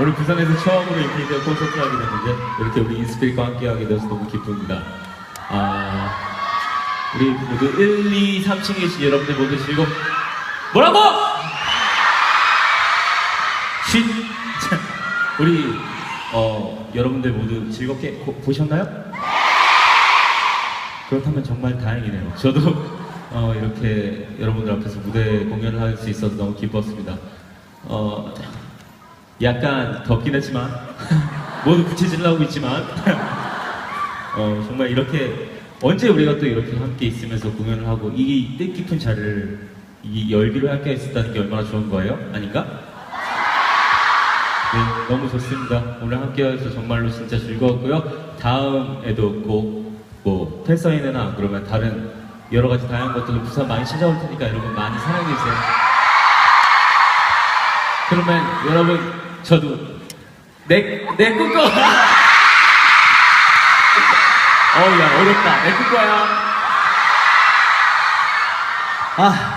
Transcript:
오늘 부산에서 처음으로 인피니트가 콘서트를 하게 됐는데 이렇게 우리 인스피릿과 함께 하게 돼서 너무 기쁩니다. 아, 우리 모두 1, 2, 3층에 계신 여러분들 모두 즐겁 뭐라고? 쉿! 자, 우리 어, 여러분들 모두 즐겁게 고- 보셨나요? 그렇다면 정말 다행이네요. 저도 어, 이렇게 여러분들 앞에서 무대 공연을 할 수 있어서 너무 기뻤습니다. 어, 약간 덥긴 했지만 모두 나오고 있지만 어, 정말 이렇게 언제 우리가 또 이렇게 함께 있으면서 공연을 하고 이 뜻깊은 자리를 이 열기로 함께 했었다는 게 얼마나 좋은 거예요? 아닌가? 네, 너무 좋습니다. 오늘 함께 해서 정말로 진짜 즐거웠고요. 다음에도 꼭뭐 팬사인회나 그러면 다른 여러 가지 다양한 것들을 부산 많이 찾아올 테니까 여러분 많이 사랑해주세요. 그러면 여러분 저도 내 내 꿈꿔. 어우 야 어렵다. 내 꿈꿔야. 아